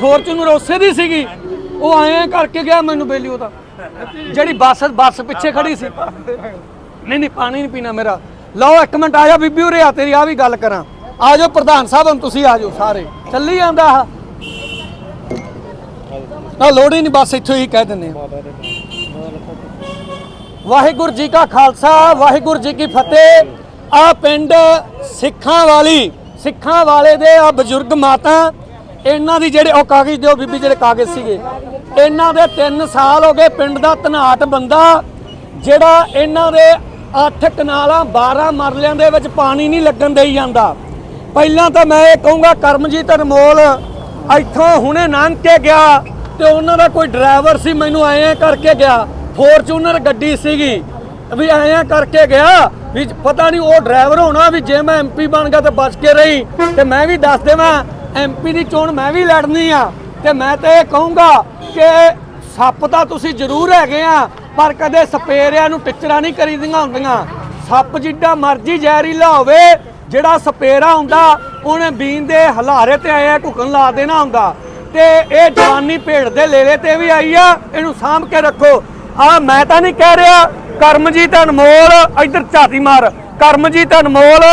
Fortuner ਉਸੇ ਦੀ ਸੀਗੀ। ਉਹ ਐਂ ਕਰਕੇ ਗਿਆ ਮੈਨੂੰ ਬੇਲੀ ਉਹਦਾ। ਜਿਹੜੀ ਬੱਸ ਬੱਸ ਪਿੱਛੇ ਖੜੀ ਸੀ। ਨਹੀਂ ਨਹੀਂ, ਪਾਣੀ ਨਹੀਂ ਪੀਣਾ ਮੇਰਾ। ਲਓ, ਇੱਕ ਮਿੰਟ ਆ ਜਾ ਬੀਬੀ ਉਰੇ, ਆ ਤੇਰੀ ਆ ਵੀ ਗੱਲ ਕਰਾਂ। ਆ ਜਾਓ ਪ੍ਰਧਾਨ ਸਾਹਿਬ, ਹੁਣ ਤੁਸੀਂ ਆ ਜਾਓ ਸਾਰੇ। ਚੱਲੀ ਜਾਂਦਾ ਆ ਨਾ, ਲੋੜ ਹੀ ਨਹੀਂ, ਬਸ ਇੱਥੋਂ ਹੀ ਕਹਿ ਦਿੰਦੇ ਵਾਹਿਗੁਰੂ ਜੀ ਕਾ ਖਾਲਸਾ, ਵਾਹਿਗੁਰੂ ਜੀ ਕੀ ਫਤਿਹ। ਆ ਪਿੰਡ ਸਿੱਖਾਂ ਵਾਲੀ, ਸਿੱਖਾਂ ਵਾਲੇ ਦੇ ਆ ਬਜ਼ੁਰਗ ਮਾਤਾ ਇਹਨਾਂ ਦੀ ਜਿਹੜੇ ਉਹ ਕਾਗਜ਼ ਦਿਓ ਬੀਬੀ, ਜਿਹੜੇ ਕਾਗਜ਼ ਸੀਗੇ। ਇਹਨਾਂ ਦੇ 3 ਸਾਲ ਹੋ ਗਏ ਪਿੰਡ ਦਾ ਧਨਾਟ ਬੰਦਾ, ਜਿਹੜਾ ਇਹਨਾਂ ਦੇ 8 ਕਨਾਲਾਂ 12 ਮਰਲਿਆਂ ਦੇ ਵਿੱਚ ਪਾਣੀ ਨਹੀਂ ਲੱਗਣ ਦੇਈ ਜਾਂਦਾ। ਪਹਿਲਾਂ ਤਾਂ ਮੈਂ ਇਹ ਕਹੂੰਗਾ, ਕਰਮਜੀਤ ਅਨਮੋਲ ਇੱਥੋਂ ਹੁਣੇ ਲੰਘ ਕੇ ਗਿਆ ਤੇ ਉਹਨਾਂ ਦਾ ਕੋਈ ਡਰਾਈਵਰ ਸੀ, ਮੈਨੂੰ ਐਂ ਕਰਕੇ ਗਿਆ। ਫੋਰਚੂਨਰ ਗੱਡੀ ਸੀਗੀ, ਵੀ ਐਂ ਕਰਕੇ ਗਿਆ ਵੀ ਪਤਾ ਨਹੀਂ ਉਹ ਡਰਾਈਵਰ ਹੋਣਾ ਵੀ ਜੇ ਮੈਂ ਐਮਪੀ ਬਣ ਗਿਆ ਤਾਂ ਬਚ ਕੇ ਰਹੀ ਤੇ ਮੈਂ ਵੀ ਦੱਸ ਦੇਵਾਂ ਐਮਪੀ ਦੀ ਚੋਣ ਮੈਂ ਵੀ ਲੜਨੀ ਆ ਤੇ ਮੈਂ ਤਾਂ ਇਹ ਕਹੂੰਗਾ ਕਿ ਸੱਪ ਤਾਂ ਤੁਸੀਂ ਜ਼ਰੂਰ ਹੈਗੇ ਆ, ਪਰ ਕਦੇ ਸਪੇਰਿਆਂ ਨੂੰ ਟਿਚਰਾਂ ਨਹੀਂ ਕਰੀਦੀਆਂ ਹੁੰਦੀਆਂ। ਸੱਪ ਜਿੱਡਾ ਮਰਜ਼ੀ ਜ਼ਹਿਰੀਲਾ ਹੋਵੇ, ਜਿਹੜਾ ਸਪੇਰਾ ਹੁੰਦਾ, ਉਹਨੇ ਬੀਨ ਦੇ ਹਲਾਰੇ ਤੇ ਆਇਆ ਢੁਕਣ ਲਾ ਦੇਣਾ ਹੁੰਦਾ। ਤੇ ਇਹ ਜਵਾਨੀ ਭੇੜ ਦੇ ਲੇਲੇ ਤੇ ਵੀ ਆਈ ਆ, ਇਹਨੂੰ ਸਾਂਭ ਕੇ ਰੱਖੋ। ਆ ਮੈਂ ਤਾਂ ਨਹੀਂ ਕਹਿ ਰਿਹਾ, ਕਰਮਜੀਤ ਅਨਮੋਲ, ਇੱਧਰ ਝਾਤੀ ਮਾਰ। ਕਰਮਜੀਤ ਅਨਮੋਲ,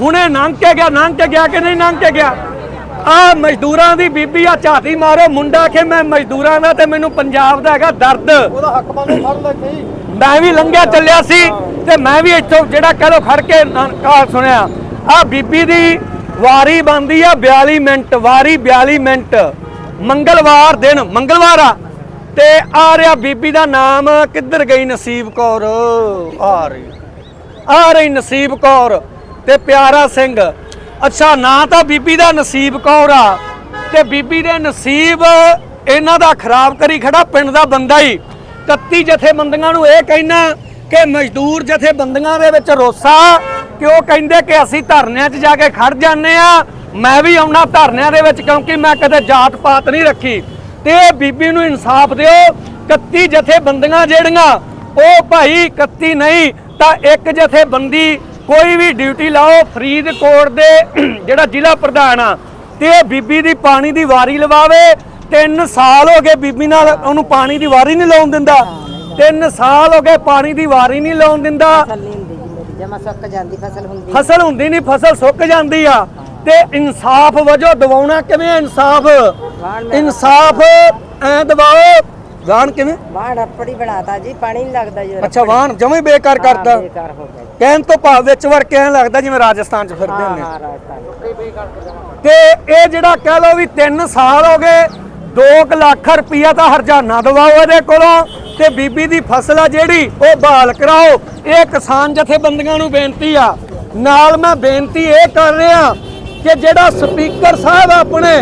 ਹੁਣੇ ਲੰਘ ਕੇ ਗਿਆ ਲੰਘ ਕੇ ਗਿਆ ਕਿ ਨਹੀਂ ਲੰਘ ਕੇ ਗਿਆ? ਆ ਮਜ਼ਦੂਰਾਂ ਦੀ ਬੀਬੀ ਆ ਝਾਤੀ ਮਾਰੋ ਮੁੰਡਾ ਕਿ ਮੈਂ ਮਜ਼ਦੂਰਾਂ ਦਾ ਤੇ ਮੈਨੂੰ ਪੰਜਾਬ ਦਾ ਹੈਗਾ ਦਰਦ। ਉਹਦਾ ਹੱਕ ਬੰਦ ਫੜ ਲੈ ਕਹੀ ਮੈਂ ਵੀ ਲੰਘਿਆ ਚੱਲਿਆ ਸੀ ਤੇ ਮੈਂ ਵੀ ਇੱਥੋਂ ਜਿਹੜਾ ਕਹ ਲੋ ਖੜ ਕੇ ਕਾਲ ਸੁਣਿਆ। ਆ ਬੀਬੀ ਦੀ ਵਾਰੀ ਬੰਦੀ ਆ 42 ਮਿੰਟ ਵਾਰੀ 42 ਮਿੰਟ। ਮੰਗਲਵਾਰ ਦਿਨ ਮੰਗਲਵਾਰ ਆ। ਤੇ ਆ ਰਿਹਾ ਬੀਬੀ ਦਾ ਨਾਮ ਕਿੱਧਰ ਗਈ ਨਸੀਬ ਕੌਰ? ਆ ਰਹੀ। ਆ ਰਹੀ ਨਸੀਬ ਕੌਰ ਤੇ ਪਿਆਰਾ ਸਿੰਘ। ਅੱਛਾ, ਨਾ ਤਾਂ ਬੀਬੀ ਦਾ ਨਸੀਬ ਕੌਰ ਆ ਤੇ ਬੀਬੀ ਦੇ ਨਸੀਬ ਇਹਨਾਂ ਦਾ ਖਰਾਬ ਕਰੀ ਖੜਾ, ਪਿੰਡ ਦਾ ਬੰਦਾ ਹੀ। 31 ਜਥੇਬੰਦੀਆਂ ਨੂੰ ਇਹ ਕਹਿਣਾ ਕਿ ਮਜ਼ਦੂਰ ਜਥੇਬੰਦੀਆਂ ਦੇ ਵਿੱਚ ਰੋਸਾ, ਕਿ ਉਹ ਕਹਿੰਦੇ ਕਿ ਅਸੀਂ ਧਰਨਿਆਂ 'ਚ ਜਾ ਕੇ ਖੜ ਜਾਂਦੇ ਆ ਮੈਂ ਵੀ ਆਉਣਾ ਧਰਨਿਆਂ ਦੇ ਵਿੱਚ ਕਿਉਂਕਿ ਮੈਂ ਕਦੇ ਜਾਤ ਪਾਤ ਨਹੀਂ ਰੱਖੀ। ਤੇ ਬੀਬੀ ਨੂੰ ਇਨਸਾਫ ਦਿਓ। 31 ਜਥੇਬੰਦੀਆਂ ਜਿਹੜੀਆਂ, ਉਹ ਭਾਈ 31 ਨਹੀਂ, ਤਾਂ ਇੱਕ ਜਥੇਬੰਦੀ ਕੋਈ ਵੀ ਡਿਊਟੀ ਲਾਓ ਫਰੀਦਕੋਟ ਦੇ ਜਿਹੜਾ ਜ਼ਿਲ੍ਹਾ ਪ੍ਰਧਾਨ ਆ ਤੇ ਇਹ ਬੀਬੀ ਦੀ ਪਾਣੀ ਦੀ ਵਾਰੀ ਲਵਾਵੇ। 3 ਸਾਲ ਹੋ ਗਏ ਬੀਬੀ ਨਾਲ ਉਹਨੂੰ ਪਾਣੀ ਦੀ ਵਾਰੀ ਨਹੀਂ ਲਾਉਣ ਦਿੰਦਾ। 3 ਸਾਲ ਹੋ ਗਏ ਪਾਣੀ ਦੀ ਵਾਰੀ ਨਹੀਂ ਲਾਉਣ ਦਿੰਦਾ। ਫਸਲ ਹੁੰਦੀ ਜੀ ਮੇਰੀ ਜਮਾ ਸੁੱਕ ਜਾਂਦੀ ਫਸਲ ਹੁੰਦੀ ਫਸਲ ਹੁੰਦੀ ਨਹੀਂ ਫਸਲ ਸੁੱਕ ਜਾਂਦੀ ਆ। ਤੇ ਇਨਸਾਫ ਵਜੋਂ ਦਿਵਾਉਣਾ ਕਿਵੇਂ ਇਨਸਾਫ? ਇਨਸਾਫ ਐ ਦਿਵਾਓ ਗਾਣ ਕਿਵੇਂ? ਵਾਣ ਰੱਪੜੀ ਬਣਾਤਾ ਜੀ ਪਾਣੀ ਨਹੀਂ ਲੱਗਦਾ ਜੀ ਅੱਛਾ ਵਾਹਣ ਜਮੇ ਬੇਕਾਰ ਕਰਦਾ ਬੇਕਾਰ ਹੋ ਗਿਆ ਜੀ। ਕਹਿਣ ਤੋਂ ਭਾਵ ਵਿੱਚ ਵਰ ਕੇ ਐਂ ਲੱਗਦਾ ਜਿਵੇਂ ਰਾਜਸਥਾਨ 'ਚ ਫਿਰਦੇ ਹਾਂ ਹੁੰਦੇ ਹਾਂ ਰਾਜਸਥਾਨ ਤੇ ਇਹ ਜਿਹੜਾ ਕਹਿ ਲਓ ਵੀ 3 ਸਾਲ ਹੋ ਗਏ 2 ਲੱਖ ਰੁਪਈਆ ਤਾਂ ਹਰਜਾਨਾ ਦਵਾਓ ਇਹਦੇ ਕੋਲੋਂ ਤੇ ਬੀਬੀ ਦੀ ਫਸਲ ਆ ਜਿਹੜੀ ਉਹ ਬਹਾਲ ਕਰਾਓ। ਇਹ ਕਿਸਾਨ ਜਥੇਬੰਦੀਆਂ ਨੂੰ ਬੇਨਤੀ ਆ। ਨਾਲ ਮੈਂ ਬੇਨਤੀ ਇਹ ਕਰ ਰਿਹਾ ਕਿ ਜਿਹੜਾ ਸਪੀਕਰ ਸਾਹਿਬ ਆਪਣੇ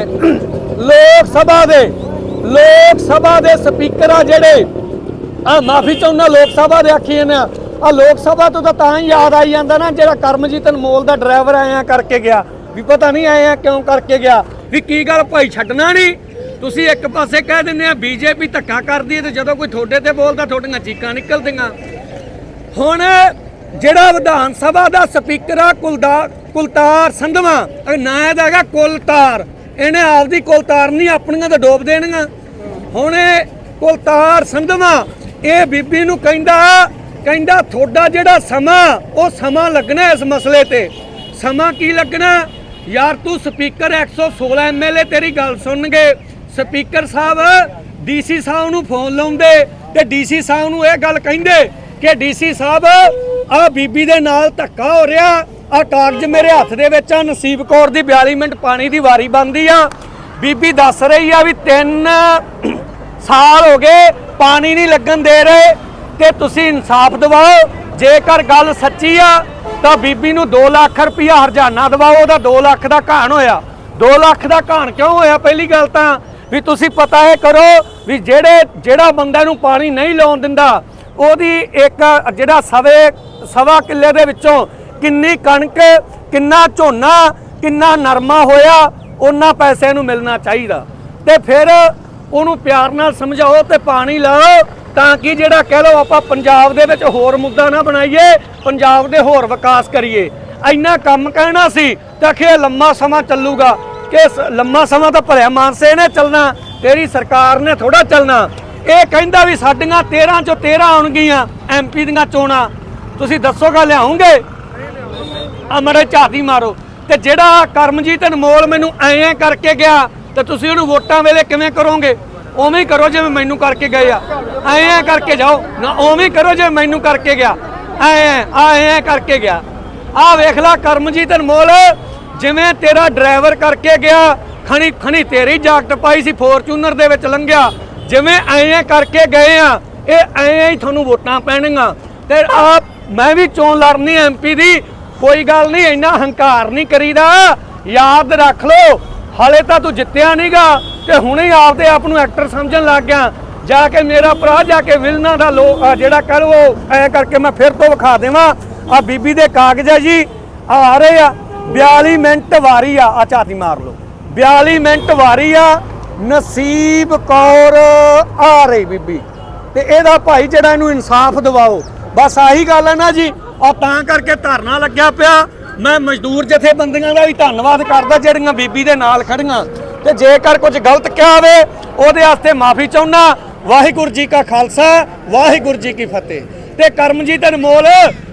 ਲੋਕ ਸਭਾ ਦੇ ਲੋਕ ਸਭਾ ਦੇ ਸਪੀਕਰ ਆ ਜਿਹੜੇ। ਆ ਮਾਫੀ ਚਾਹੁੰਦਾ ਲੋਕ ਸਭਾ ਦੇ ਆਖੀ ਨੇ ਆ। ਲੋਕ ਸਭਾ ਤੋਂ ਤਾਂ ਤਾਂ ਹੀ ਯਾਦ ਆਈ ਜਾਂਦਾ ਨਾ, ਜਿਹੜਾ ਕਰਮਜੀਤ ਅਨਮੋਲ ਦਾ ਡਰਾਈਵਰ ਆਇਆ ਕਰਕੇ ਗਿਆ। ਵੀ ਪਤਾ ਨਹੀਂ ਆਇਆ ਕਿਉਂ ਕਰਕੇ ਗਿਆ। ਵੀ ਕੀ ਗੱਲ ਭਾਈ, ਛੱਡਣਾ ਨਹੀਂ। ਤੁਸੀਂ ਇੱਕ ਪਾਸੇ ਕਹਿ ਦਿੰਦੇ ਆ, ਬੀਜੇਪੀ ਧੱਕਾ ਕਰਦੀ ਹੈ ਤੇ ਜਦੋਂ ਕੋਈ ਤੁਹਾਡੇ ਤੇ ਬੋਲਦਾ, ਤੁਹਾਡੀਆਂ ਚੀਕਾਂ ਨਿਕਲਦੀਆਂ। ਹੁਣ ਜਿਹੜਾ ਵਿਧਾਨ ਸਭਾ ਦਾ ਸਪੀਕਰ ਆ, ਕੁਲਦਾ ਕੁਲਤਾਰ ਸੰਧਵਾ ਨਾਂ ਇਹਦਾ ਹੈਗਾ ਕੁਲਤਾਰ। ਇਹਨੇ ਆਪਦੀ ਕੁਲਤਾਰ ਨਹੀਂ, ਆਪਣੀਆਂ ਤਾਂ ਡੋਬ ਦੇਣੀਆਂ। ਹੁਣ ਇਹ ਕੁਲਤਾਰ ਸੰਧਵਾ, ਇਹ ਬੀਬੀ ਨੂੰ ਕਹਿੰਦਾ ਕਹਿੰਦਾ ਤੁਹਾਡਾ ਜਿਹੜਾ ਸਮਾਂ, ਉਹ ਸਮਾਂ ਲੱਗਣਾ ਇਸ ਮਸਲੇ ਤੇ। ਸਮਾਂ ਕੀ ਲੱਗਣਾ? ਯਾਰ ਤੂੰ ਸਪੀਕਰ 116 ਐਮਐਲਏ ਤੇਰੀ ਗੱਲ ਸੁਣਨਗੇ। ਸਪੀਕਰ ਸਾਹਿਬ ਡੀਸੀ ਸਾਹਿਬ ਨੂੰ ਫੋਨ ਲਾਉਂਦੇ ਤੇ ਡੀਸੀ ਸਾਹਿਬ ਨੂੰ ਇਹ ਗੱਲ ਕਹਿੰਦੇ ਕਿ ਡੀਸੀ ਸਾਹਿਬ ਆ ਬੀਬੀ ਦੇ ਨਾਲ ਧੱਕਾ ਹੋ ਰਿਹਾ। ਆ ਕਾਗਜ਼ ਮੇਰੇ ਹੱਥ ਦੇ ਵਿੱਚ ਆ, ਨਸੀਬ ਕੌਰ ਦੀ 42 ਮਿੰਟ ਪਾਣੀ ਦੀ ਵਾਰੀ ਬੰਦੀ ਆ। ਬੀਬੀ ਦੱਸ ਰਹੀ ਆ ਵੀ ਤਿੰਨ ਸਾਲ ਹੋ ਗਏ ਪਾਣੀ ਨਹੀਂ ਲੱਗਣ ਦੇ ਰਹੇ ਤੇ ਤੁਸੀਂ ਇਨਸਾਫ ਦਿਵਾਓ। ਜੇਕਰ ਗੱਲ ਸੱਚੀ ਆ, ਤਾਂ ਬੀਬੀ ਨੂੰ 2 ਲੱਖ ਰੁਪਇਆ ਹਰਜਾਨਾ ਦਿਵਾਓ, ਉਹਦਾ 2 ਲੱਖ ਦਾ ਘਾਣ ਹੋਇਆ। 2 ਲੱਖ ਦਾ ਘਾਣ ਕਿਉਂ ਹੋਇਆ? ਪਹਿਲੀ ਗੱਲ ਤਾਂ ਵੀ ਤੁਸੀਂ ਪਤਾ ਇਹ ਕਰੋ ਵੀ ਜਿਹੜੇ, ਜਿਹੜਾ ਬੰਦਾ ਨੂੰ ਪਾਣੀ ਨਹੀਂ ਲਾਉਣ ਦਿੰਦਾ, ਉਹਦੀ ਇੱਕ ਜਿਹੜਾ ਸਵੇ, ਸਵਾ ਕਿੱਲੇ ਦੇ ਵਿੱਚੋਂ ਕਿੰਨੀ ਕਣਕ, ਕਿੰਨਾ ਝੋਨਾ, ਕਿੰਨਾ ਨਰਮਾ ਹੋਇਆ, ਉਹਨਾਂ ਪੈਸਿਆਂ ਨੂੰ ਮਿਲਣਾ ਚਾਹੀਦਾ। ਤੇ ਫਿਰ ਉਹਨੂੰ ਪਿਆਰ ਨਾਲ ਸਮਝਾਓ ਤੇ ਪਾਣੀ ਲਾਓ ਤਾਂ ਕਿ ਜਿਹੜਾ ਕਹਿ ਲਓ ਆਪਾਂ ਪੰਜਾਬ ਦੇ ਵਿੱਚ ਹੋਰ ਮੁੱਦਾ ਨਾ ਬਣਾਈਏ, ਪੰਜਾਬ ਦੇ ਹੋਰ ਵਿਕਾਸ ਕਰੀਏ। ਇੰਨਾ ਕੰਮ ਕਹਿਣਾ ਸੀ ਤਾਂ ਕਿ ਇਹ ਲੰਮਾ ਸਮਾਂ ਚੱਲੂਗਾ। ਕਿ ਲੰਮਾ ਸਮਾਂ ਤਾਂ ਭਰਿਆ ਮਾਨਸੇ ਨੇ ਚੱਲਣਾ, ਤੇਰੀ ਸਰਕਾਰ ਨੇ ਥੋੜਾ ਚੱਲਣਾ। ਇਹ ਕਹਿੰਦਾ ਵੀ ਸਾਡੀਆਂ 13 ਚੋਂ 13 ਆਉਣਗੀਆਂ ਐਮਪੀ ਦੀਆਂ ਚੋਣਾਂ। ਤੁਸੀਂ ਦੱਸੋਗਾ ਲਿਆਉਂਗੇ ਅਮਰ ਝਾਤੀ ਮਾਰੋ। ਤੇ ਜਿਹੜਾ ਕਰਮਜੀਤ ਅਨਮੋਲ ਮੈਨੂੰ ਐਂ ਕਰਕੇ ਗਿਆ, ਤੇ ਤੁਸੀਂ ਉਹਨੂੰ ਵੋਟਾਂ ਵੇਲੇ ਕਿਵੇਂ ਕਰੋਗੇ? ਉਵੇਂ ਕਰੋ ਜਿਵੇਂ ਮੈਨੂੰ ਕਰਕੇ ਗਏ ਆ। ਐਂ ਕਰਕੇ ਜਾਓ। ਨਾ, ਉਵੇਂ ਕਰੋ ਜਿਵੇਂ ਮੈਨੂੰ ਕਰਕੇ ਗਿਆ। ਐਂ ਐਂ ਕਰਕੇ ਗਿਆ। ਆ ਵੇਖ ਲੈ ਕਰਮਜੀਤ ਅਨਮੋਲ, ਜਿਵੇਂ ਤੇਰਾ ਡਰਾਈਵਰ ਕਰਕੇ ਗਿਆ, ਖਣੀ ਖਣੀ ਤੇਰੀ ਜਾਕਟ ਪਾਈ ਸੀ ਫੋਰਚੂਨਰ ਦੇ ਵਿੱਚ ਲੰਘਿਆ। ਜਿਵੇਂ ਐਂ ਕਰਕੇ ਗਏ ਆ, ਇਹ ਐਂ ਹੀ ਤੁਹਾਨੂੰ ਵੋਟਾਂ ਪੈਣਗੀਆਂ। ਤੇ ਆ ਮੈਂ ਵੀ ਚੋਣ ਲੜਨੀ ਐਮਪੀ ਦੀ ਕੋਈ ਗੱਲ ਨਹੀਂ, ਇੰਨਾ ਹੰਕਾਰ ਨਹੀਂ ਕਰੀਦਾ। ਯਾਦ ਰੱਖ ਲੋ ਹਾਲੇ ਤਾਂ ਤੂੰ ਜਿੱਤਿਆ ਨਹੀਂਗਾ ਤੇ ਹੁਣੇ ਆਪਦੇ ਆਪ ਨੂੰ ਐਕਟਰ ਸਮਝਣ ਲੱਗ ਗਿਆ। ਜਾ ਕੇ ਮੇਰਾ ਭਰਾ, ਜਾ ਕੇ ਵਿਲਨਾਂ ਦਾ ਲੋ ਆਹ ਜਿਹੜਾ ਕਰ ਉਹ, ਐ ਕਰਕੇ ਮੈਂ ਫਿਰ ਤੋਂ ਵਿਖਾ ਦੇਵਾਂ। ਆ ਬੀਬੀ ਦੇ ਕਾਗਜ਼ ਆ ਜੀ ਆਹ ਆ ਰਹੇ ਆ। 42 ਮਿੰਟ ਵਾਰੀ ਆ ਆ ਝਾਤੀ ਮਾਰ ਲਓ। 42 ਮਿੰਟ ਵਾਰੀ ਆ, ਨਸੀਬ ਕੌਰ ਆ ਰਹੀ ਬੀਬੀ। ਤੇ ਇਹਦਾ ਭਾਈ ਜਿਹੜਾ ਇਹਨੂੰ ਇਨਸਾਫ ਦਿਵਾਓ। ਬਸ ਆਹੀ ਗੱਲ ਹੈ ਨਾ ਜੀ ਆ ਤਾਂ ਕਰਕੇ ਧਰਨਾ ਲੱਗਿਆ ਪਿਆ। ਮੈਂ ਮਜ਼ਦੂਰ ਜਥੇਬੰਦੀਆਂ ਦਾ ਵੀ ਧੰਨਵਾਦ ਕਰਦਾ, ਜਿਹੜੀਆਂ ਬੀਬੀ ਦੇ ਨਾਲ ਖੜੀਆਂ ਤੇ ਜੇਕਰ ਕੁਝ ਗਲਤ ਕਿਹਾ ਹੋਵੇ, ਉਹਦੇ ਵਾਸਤੇ ਮਾਫੀ ਚਾਹੁੰਦਾ। ਵਾਹਿਗੁਰੂ ਜੀ ਕਾ ਖਾਲਸਾ, ਵਾਹਿਗੁਰੂ ਜੀ ਕੀ ਫਤਿਹ। ਤੇ ਕਰਮਜੀਤ ਅਨਮੋਲ,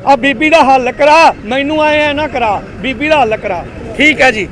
ਆ ਬੀਬੀ ਦਾ ਹੱਲ ਕਰਾ, ਮੈਨੂੰ ਆਏ ਐ ਨਾ ਕਰਾ, ਬੀਬੀ ਦਾ ਹੱਲ ਕਰਾ। ਠੀਕ ਹੈ ਜੀ।